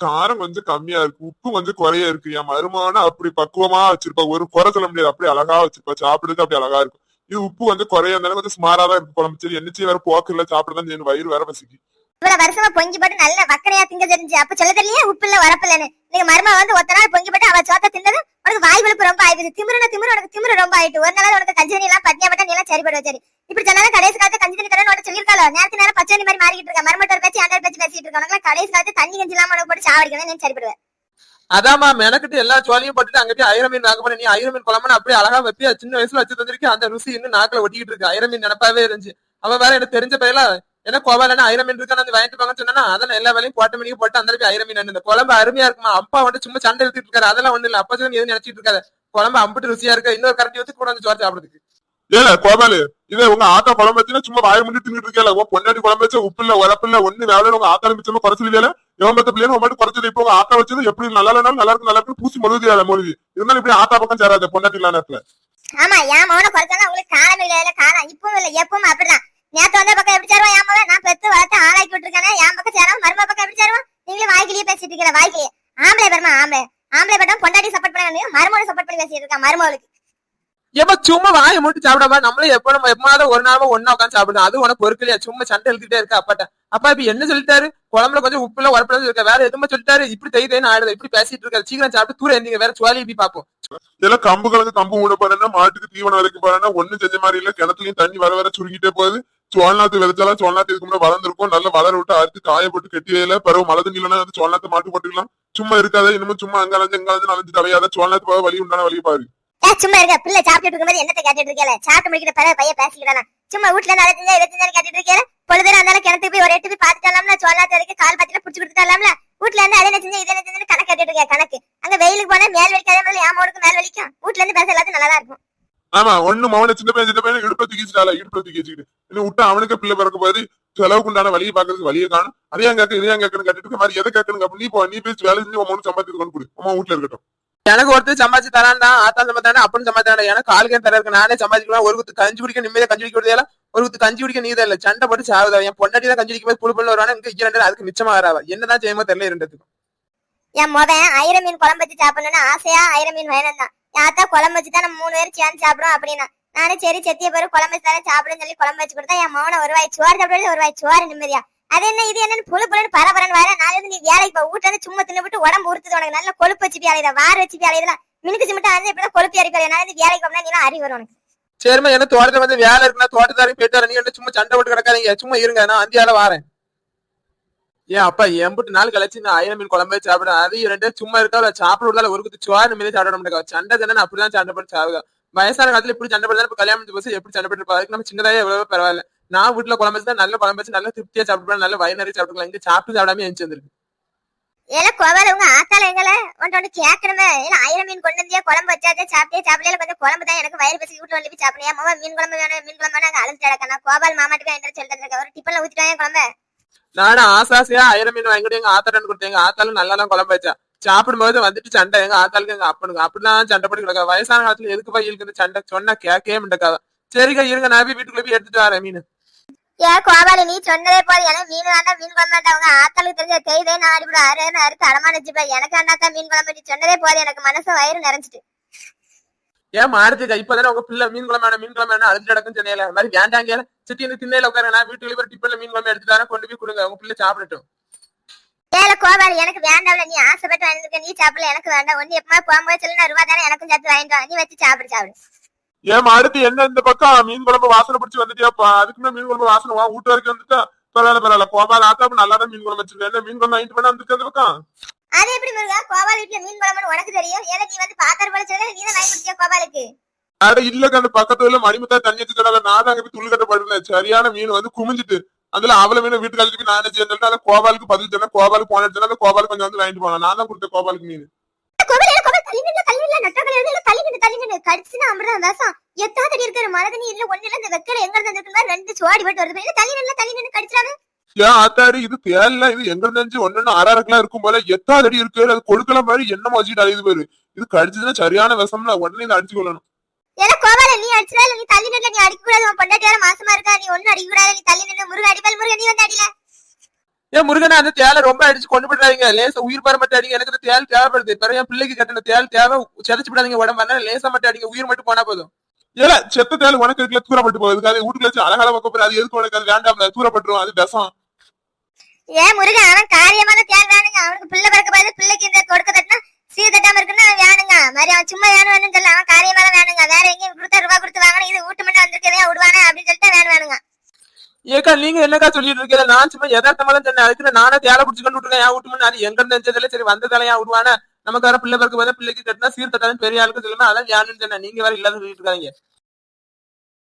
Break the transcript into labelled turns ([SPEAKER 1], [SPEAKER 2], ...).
[SPEAKER 1] காரம் கொஞ்சம் கம்மியா இருக்கு உப்பு கொஞ்சம் குறைய இருக்கு. என் மருமான அப்படி பக்குவமா வச்சிருப்பா. ஒரு குறை சொல்ல முடியாது. அப்படி அழகா வச்சிருப்பா. சாப்பிடுறதுக்கு அப்படி அழகா இருக்கும். இது உப்பு வந்து குறைய இருந்தாலும் கொஞ்சம் சுமாரா தான் இருக்கு குழம்பு. சரி என்ன செய்ய வேற போக்கு இல்ல சாப்பிடதான் செய்யணும் வயிறு வேற பசிக்கு.
[SPEAKER 2] இவ்வளவு வருஷமா பொங்கி போட்டு நல்ல வக்கனையா திங்க தெரிஞ்சு அப்ப சொல்ல தெரியலையே உப்பு இல்ல வரப்பில்லன்னு? நீங்க மருமா வந்து ஒத்த நாள் பொங்கி போட்டு அவ சோத்த தின்னது உனக்கு வாய் வலுப்பு ரொம்ப ஆயிடுச்சு திமிருன திமிரு உனக்கு திமிரு ரொம்ப ஆயிட்டு. ஒரு நாள் உனக்கு கஞ்சி தண்ணி எல்லாம் பத்தியா பட்டா நீ எல்லாம் சரிபடுவ சரி. இப்படி சொன்னாலும் கடைசி காலத்து கஞ்சி தண்ணி தரேன் உனக்கு சொல்லியிருக்காளோ? நேரத்து நேரம் பச்சை மாதிரி மாறிக்கிட்டு இருக்க. மருமட்டோர் பேச்சு அண்டர் பேச்சு பேசிட்டு இருக்க. உனக்கு கடைசி காலத்து தண்ணி கஞ்சி இல்லாம உனக்கு போட்டு சாவடிக்கணும் நீ சரிபடுவேன்
[SPEAKER 3] அதாம்மா மெனக்கிட்டு எல்லா சோலையும் போட்டுட்டு அங்கிட்டு ஐரமீன் மீன் வாங்க போன நீ ஐர குழம்புன்னு அப்படியே அழகா வைப்பியா சின்ன வயசுல வச்சு தந்திருக்கேன் அந்த ருசி இன்னும் நாக்குல ஒட்டிக்கிட்டு இருக்கு. ஐரமீன் நினப்பாவே இருந்துச்சு. அவன் வேற எனக்கு தெரிஞ்ச பையல என்ன கோவால ஐர மீன் இருக்கான்னு வந்து வாங்கிட்டு போங்கன்னு சொன்னா அதான் எல்லா வேலையும் போட்ட மணிக்கு போட்டு அந்த அளவுக்கு மீன் இந்த குழம்பு அருமையா இருக்குமா? அப்பா வந்து சும்மா சண்டை எடுத்துட்டு இருக்காரு. அதெல்லாம் ஒண்ணு இல்ல. அப்பா சொல்லி எதுவும் நினைச்சிட்டு இருக்காரு குழம்பு அம்பிட்டு ருசியா இருக்கு? இன்னொரு கரண்டி ஊத்தி கூட வந்து சோறு சாப்பிடுறதுக்கு.
[SPEAKER 1] ஏல கோபாலு இதே உங்க ஆத்தா குழம்பு வச்சுன்னா சும்மா வாய முடி தின்னுட்டு இருக்கல உன் பொன்னாடி குழம்பு வச்சா உப்பு இல்ல உரப்பு இல்ல ஒண்ணு வேலை உங்க ஆத்தா மிச்சமா குறைச்சல எவன் பத்த பிள்ளைங்க மட்டும் குறைச்சது இப்போ உங்க ஆத்தா வச்சது எப்படி நல்லா இல்லைனாலும் நல்லா இருக்கு நல்லா இருக்கு பூசி மொழுதியால மொழுதி இருந்தாலும் இப்படி ஆத்தா பக்கம் சேராது பொன்னாட்டி இல்ல நேரத்துல.
[SPEAKER 2] ஆமா என் மௌன குறைச்சாலும் உங்களுக்கு காலம் இல்ல காலம். இப்பவும் இல்ல எப்பவும் அப்படிதான். நேத்து வந்த பக்கம் எப்படி சேருவா? என் மகன். நான் பெத்து வளர்த்து ஆளாக்கி விட்டுருக்கேன். என் பக்கம் சேரும் மரும பக்கம் எப்படி சேருவான் நீங்களும் வாய்க்கிலேயே பேசிட்டு இருக்கீங்க. வாய்க்கிலேயே. ஆம்பளை பெருமா ஆம்பளை. ஆம்பளை பட்டம் பொண்டாட்டி சப்போர்ட் பண்ண மருமோட சப்போர்ட் பண்ணி பேசிட்டு இருக்கா மருமகளுக்கு.
[SPEAKER 3] ஏப்பா சும்மா வாயை மட்டும் சாப்பிடாம நம்மளும் எப்ப நம்ம எப்பமாவது ஒரு நாளும் ஒன்னா உட்காந்து சாப்பிடுறோம் அது உனக்கு பொறுக்கலையா சும்மா சண்டை எழுதிட்டே இருக்க அப்பாட்ட. அப்பா இப்ப என்ன சொல்லிட்டாரு? குழம்புல கொஞ்சம் உப்புல உரப்புல இருக்க. வேற எதுவுமே சொல்லிட்டாரு. இப்படி தை தைன்னு ஆடுது இப்படி பேசிட்டு இருக்காரு. சீக்கிரம் சாப்பிட்டு தூர எந்திங்க. வேற சுவாலி போய் பாப்போம்
[SPEAKER 1] இதெல்லாம் கம்பு கலந்து கம்பு மூட போறேன்னா மாட்டுக்கு தீவனம் விதைக்க போறேன்னா ஒண்ணும் செஞ்ச மாதிரி இல்ல. கிணத்துலயும் தண்ணி வர வர சுருங்கிட்டே போகுது. சோழநாத்து விதைச்சாலும் சோழநாத்து இதுக்கு முன்னாடி வளர்ந்துருக்கும். நல்லா வளர விட்டு அறுத்து காய போட்டு கெட்டி வையில. பிறகு மழை தண்ணி இல்லைன்னா அது சோழநாத்து மாட்டு போட்டுக்கலாம். சும்மா இருக்காத. இன்னமும் சும்மா அங்க அலைஞ்சு இங்க அலைஞ்சு அலைஞ்சு தலையாத சோழநாத்து போக வழி உண்டான வழி பாரு.
[SPEAKER 2] சும்மா இருக்க பிள்ளை சாப்பிட்டு இருக்கும்போது என்னத்தை கேட்டுட்டு இருக்கல சாப்பிட்டு முடிக்கிற பிறகு பையன் பேசிக்கிட்டானா சும்மா வீட்டுல இருந்து அதை செஞ்சா இதை கேட்டுட்டு இருக்கல பொழுது இருந்தாலும் கிணத்துக்கு போய் ஒரு எட்டு போய் பாத்துட்டாலாம்ல சோழநாத்து வரைக்கும் கால் பாத்தில புடிச்சு கொடுத்துட்டாலாம்ல. வீட்டுல இருந்து அதை செஞ்சு செஞ்சா இதை செஞ்சு கணக்கு கேட்டுட்டு இருக்க கணக்கு. அங்க வெயிலுக்கு போனா மேல் வலிக்காத மாதிரி மோடுக்கு மேல் வலிக்கும். வீட்டுல இருந்து பேச எல்லாத்தையும் நல்லா இருக்கும்.
[SPEAKER 1] ஆமா ஒண்ணு மவன சின்ன பையன் சின்ன பையன் இடுப்ப தூக்கிச்சுட்டால இடுப்புல தூக்கி வச்சுக்கிட்டு. இன்னும் விட்டா அவனுக்கு பிள்ளை பிறக்க போது செலவுக்கு உண்டான வழியை பாக்குறதுக்கு வழியை காணும். அதே கேட்க இதே கேட்கணும் கட்டிட்டு மாதிரி எதை அப்ப நீ போ நீ பேசி வேலை செஞ்சு உன் சம்பாதித்து கொண்டு கொடு. உமா வீட்டுல இருக்கட்டும்.
[SPEAKER 3] எனக்கு ஒருத்தர் சம்பாதிச்சு தரான்டா ஆத்தா சம்பாதானே அப்படின்னு சம்பாதானே எனக்கு ஆளுக்கே தர இருக்கு. நானே சம்பாதிக்கலாம் ஒரு குத்து கஞ்சி குடிக்க நிம்மதியா கஞ்சி குடிக்க விடுதல ஒரு குத்து கஞ்சி குடிக்க நீதான் இல்ல. சண்டை போட்டு சாவுதா. என் பொண்டாட்டி தான் கஞ்சி குடிக்கும் போது புழு புழு வருவானா? இங்க இரண்டு அதுக்கு மிச்சமா வராவா என்னதான் செய்யுமோ தெரியல இரண்டுத்துக்கும்.
[SPEAKER 2] என் மொபன் ஐர மீன் குழம்பு வச்சு சாப்பிடணும்னு ஆசையா? ஐர மீன் தான் யாத்தா குழம்பு வச்சு தான் நம்ம மூணு பேரும் சேர்ந்து சாப்பிடுவோம் அப்படின்னா. நானும் சரி செத்திய பேரு குழம்பு வச்சு தானே சாப்பிடுன்னு சொல்லி குழம்பு வச்சு கொடுத்தா என் மௌன ஒரு வாய் சோறு சாப்பிடுறது ஒரு வாய் சோறு நிம்மதியா. அது என்ன இது என்னன்னு புழு புழுன்னு பரபரன்னு வர நாளை இருந்து நீ வேலைக்கு போ. வீட்டுல இருந்து சும்மா தின்னு விட்டு உடம்பு உறுத்துது உனக்கு. நல்ல கொழுப்பு வச்சு அலையுதா வார வச்சு அலையுதுல மினுக்கு மட்டும் வந்து இப்படி கொழுப்பி அரிப்பாரு நாளை இருந்து வேலைக்கு போனா நீ அறிவு வரும் உனக்கு.
[SPEAKER 3] சரிம்மா என்ன தோட்டத்துல வந்து வேலை இருக்குன்னா தோட்டத்தாரையும் போயிட்டு நீ சும்மா சண்டை போட்டு கிடக்காதீங்க. சும்மா இருங்க நான் அந்தியால வாரேன். ஏன் அப்பா எம்பிட்டு நாள் கழிச்சு இந்த ஆயிரம் மீன் குழம்பு சாப்பிட அது ரெண்டு சும்மா இருக்கா சாப்பிட விடல ஒரு குத்து சுவார் நிம்மதியா சாப்பிட மாட்டேங்க சண்டை தானே அப்படிதான் சண்டை போட்டு சாவுதா வயசான காலத்துல இப்படி சண்டை போட்டு இப்ப கல்யாணம் போது எப்படி சண்டை போட்டு அதுக்கு நம்ம சின்னதாக எவ்வளவு பரவாயில்ல. நான் வீட்டுல குழம்பு வச்சு தான் நல்ல குழம்பு வச்சு நல்ல திருப்தியா சாப்பிட்டு நல்ல வயிறு நிறைய சாப்பிட்டுக்கலாம். இங்க சாப்பிட்டு சாப்பிடாம எஞ்சி வந்துருக்கு.
[SPEAKER 2] ஏல கோவால உங்க ஆத்தால எங்கள ஒன்று ஒன்று கேட்கணுமே இல்ல ஆயிரம் மீன் கொண்டு வந்தியா? குழம்பு வச்சாச்சே? சாப்பிட்டே சாப்பிடல கொஞ்சம் குழம்பு தான் எனக்கு வயிறு பசி வீட்டுல வந்து சாப்பிடுவேன் மாமா மீன் குழம்பு வேணும் மீன் குழம்பு நாங்க அழுந்து கிடக்கணும் கோபால் மாமாட்டுக்கு என்ன சொல்லிட்டு ஒரு டிப்பன்ல ஊத்திட்டாங்க குழம்பு.
[SPEAKER 3] நானும் ஆசாசியா ஆயிரம் மீன் வாங்கிட்டு எங்க ஆத்தாட்டன் கொடுத்தேன். எங்க ஆத்தாலும் நல்லா தான் குழம்பு வச்சா சாப்பிடும்போது வந்துட்டு சண்டை. எங்க ஆத்தாளுக்கு எங்க அப்பனுக்கு. அப்படிலாம் சண்டை போட்டு கிடக்கா வயசான காலத்துல எதுக்கு போய் இருக்குது சண்டை சொன்னா கேட்கவே மாட்டேக்காத. சரிக்கா இருங்க. நான் போய் வீட்டுக்குள்ள போய் எடுத்துட்டு வரேன் மீன்.
[SPEAKER 2] ஏன் கோபாலி நீ சொன்னதே போது எனக்கு மீன் வேண்டாம் மீன் குழம்பு வேண்டாம். அவங்க ஆத்தாளுக்கு தெரிஞ்ச தேய்தே நான் அடிப்பட அரைன்னு அறுத்து அடமான வச்சுப்பேன் எனக்கு அண்ணாக்கா மீன் குழம்பு. நீ சொன்னதே போது எனக்கு மனசு வயிறு நிறைஞ்சிட்டு.
[SPEAKER 3] ஏன் மாறுதுக்கா இப்பதானே உங்க பிள்ளை மீன் குழம்பு வேணும் மீன் குழம்பு வேணும் அழுது நடக்கும் சொன்னேன் அது மாதிரி வேண்டாங்க சிட்டி இந்த திண்ணையில உட்கார நான் வீட்டுக்கு போய் டிப்பன்ல மீன் குழம்பு எடுத்துட்டு வரேன் கொண்டு போய் கொடுங்க. உங்க பிள்ளை சாப்பிடட்டும்.
[SPEAKER 2] ஏல கோபாலி எனக்கு வேண்டாம்ல. நீ ஆசைப்பட்டு வாங்கிருக்க நீ சாப்பிடல எனக்கு வேண்டாம். ஒண்ணு எப்பமா போகும்போது சொல்லி நான் ரூபா தானே எனக்கும் சேர்த்து வாங்கிட்டு. நீ வச்சு சாப்பிடு சாப்பிடு.
[SPEAKER 1] ஏமா அடுத்து என்ன இந்த பக்கம்? மீன் குழம்பு வாசனை பிடிச்சி வந்துட்டியாப்பா அதுக்கு முன்னாடி மீன் குழம்பு வாசனை வா வீட்டு வரைக்கும் வந்துட்டா. பரவாயில்ல பரவாயில்ல. கோபால் ஆத்தாப்பு நல்லா தான் மீன் குழம்பு வச்சிருக்கேன் என்ன மீன் குழம்பு வாங்கிட்டு வேணா வந்துருக்கு அந்த பக்கம்?
[SPEAKER 2] அது எப்படி முருகா? கோபால் வீட்டுல மீன் குழம்புன்னு உனக்கு தெரியும். ஏல நீ வந்து பாத்தாரு போல சொல்ல நீ தான் வாங்கி கொடுத்தியா கோபாலுக்கு?
[SPEAKER 1] அட இல்ல அந்த பக்கத்துல மணிமுத்தா தண்ணி வச்சுக்கல நான் அங்க போய் துள்ளு கட்டப்படுறேன் சரியான மீன் வந்து குமிஞ்சிட்டு. அதுல அவள மீன் வீட்டுக்கு அழைச்சிட்டு நானே சேர்ந்துட்டு அந்த கோபாலுக்கு பதில் சொன்னா கோபாலுக்கு போன சொன்னா கோபாலுக்கு கொஞ்சம் வந்து வாங்கிட்டு போனேன். நான் தான் கொடுத்தேன் கோபாலுக்கு மீன்.
[SPEAKER 2] கடிச்சுனா அமிர்தம் வேஷம் எத்தா தடி இருக்கிற தண்ணி இல்ல ஒண்ணு இல்ல இந்த வெக்கல எங்க இருந்து ரெண்டு சோடி போட்டு வருது. தள்ளி நின்னு தள்ளி நின்னு கடிச்சானே
[SPEAKER 1] ஏன் ஆத்தாரு இது தேல இது எங்க இருந்துச்சு ஒன்னு அரைக்கலாம் இருக்கும் போல. எத்தாது அடி இருக்கு அது கொடுக்கலாம் மாதிரி என்ன வச்சுட்டு அழியுது பாரு இது கடிச்சதுன்னா சரியான விஷம்ல. உடனே இதை அடிச்சு கொள்ளணும்
[SPEAKER 2] நீ அடிச்சா இல்ல நீ தள்ளி நீ அடிக்க கூடாது உன் பொண்டாட்டி வேற மாசமா இருக்கா? நீ ஒண்ணு அடிக்க கூடாது நீ தள்ளி நின்னு முருகன் அடிப்பால் முருகன் நீ வந்து அடியில
[SPEAKER 3] ஏன் முருகனா அந்த தேலை ரொம்ப அடிச்சு கொண்டு போயிடாதீங்க. லேசா உயிர் பெற மட்டும் அடிங்க. எனக்கு தேல் தேவைப்படுது. பிறகு என் பிள்ளைக்கு கட்டின தேல் தேவை. செதைச்சு விடாதீங்க உடம்பு அதனால லேசா மட்டும் அடிங்க. உயிர் மட்டும் போனா போதும்.
[SPEAKER 1] ஏல செத்த தேள் உனக்கு இருக்குல்ல தூரப்பட்டு போகுது. அது வீட்டுக்குள்ள வச்சு அழகால போற அது எதுக்கு உனக்கு? அது வேண்டாம். தூரப்பட்டுரும். அது விஷம்.
[SPEAKER 2] ஏன் முருகன் அவன் காரியமான தேர் வேணுங்க. அவனுக்கு பிள்ளை பிறக்க போது பிள்ளைக்கு இந்த கொடுக்க தட்டினா சீர் தட்டாம இருக்குன்னு அவன் வேணுங்க. மாதிரி அவன் சும்மா வேணும் வேணும்னு சொல்ல அவன் காரியமான வேணுங்க. வேற எங்கேயும் கொடுத்தா ரூபா கொடுத்து வாங்கணும் இது வீட்டு மண்ணு வந்திருக்கதே விடுவானே அப்படின்னு சொல்லிட்டு வேணும் வேணுங்க.
[SPEAKER 3] ஏக்கா நீங்க என்னக்கா சொல்லிட்டு இருக்கீங்க? நான் சும்மா யதார்த்தமா தான் சொன்னேன். அதுக்கு நானே தேலை பிடிச்சு கொண்டு விட்டுருக்கேன். ஏன் விட்டு அது எங்க இருந்து சரி வந்ததால ஏன் விடுவானே. நமக்கு வேற பிள்ளை பிறக்க போதா பிள்ளைக்கு கட்டினா சீர் தட்டாலும் பெரிய ஆளுக்கு சொல்லுமே அதான் ஞானம் சொன்னேன். நீங்க வேற இல்லாத சொல்லிட்டு இருக்காங்க